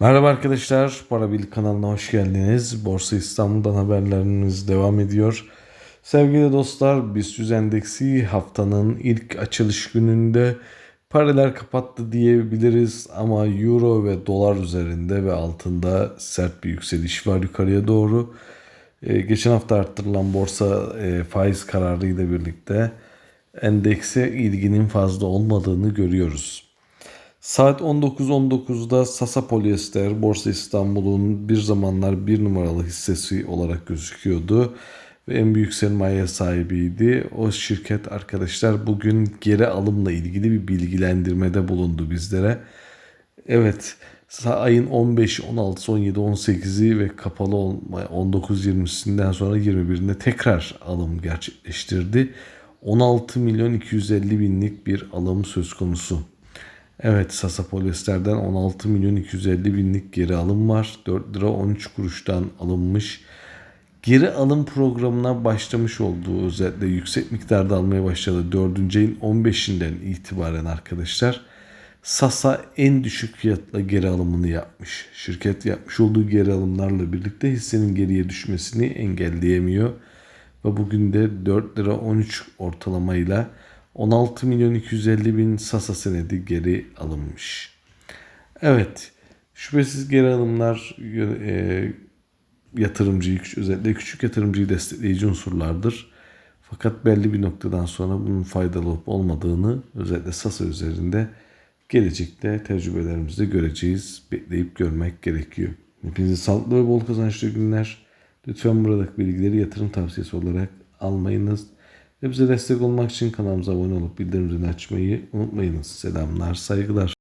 Merhaba arkadaşlar, Para Bil kanalına hoş geldiniz. Borsa İstanbul'dan haberlerimiz devam ediyor. Sevgili dostlar, BIST endeksi haftanın ilk açılış gününde paralel kapattı diyebiliriz ama euro ve dolar üzerinde ve altında sert bir yükseliş var yukarıya doğru. Ee, geçen hafta arttırılan borsa e, faiz kararı ile birlikte endekse ilginin fazla olmadığını görüyoruz. Saat 19.19'da Sasa Polyester Borsa İstanbul'un bir zamanlar bir numaralı hissesi olarak gözüküyordu. Ve en büyük sermaye sahibiydi. O şirket arkadaşlar bugün geri alımla ilgili bir bilgilendirmede bulundu bizlere. Evet ayın 15, 16, 17, 18'i ve kapalı olma 19-20'sinden sonra 21'inde tekrar alım gerçekleştirdi. 16 milyon 250 binlik bir alım söz konusu. Evet Sasa Polyester'den 16 milyon 250 binlik geri alım var. 4 lira 13 kuruştan alınmış. Geri alım programına başlamış olduğu özellikle yüksek miktarda almaya başladı. 4. ayın 15'inden itibaren arkadaşlar Sasa en düşük fiyatla geri alımını yapmış. Şirket yapmış olduğu geri alımlarla birlikte hissenin geriye düşmesini engelleyemiyor. Ve bugün de 4 lira 13 ortalamayla 16 milyon 250 bin Sasa senedi geri alınmış. Evet şüphesiz geri alımlar e, yatırımcıyı özellikle küçük yatırımcıyı destekleyici unsurlardır. Fakat belli bir noktadan sonra bunun faydalı olup olmadığını özellikle Sasa üzerinde gelecekte tecrübelerimizde göreceğiz. Bekleyip görmek gerekiyor. Hepinize sağlıklı ve bol kazançlı günler. Lütfen buradaki bilgileri yatırım tavsiyesi olarak almayınız. Ve destek olmak için kanalımıza abone olup bildirimleri açmayı unutmayınız. Selamlar, saygılar.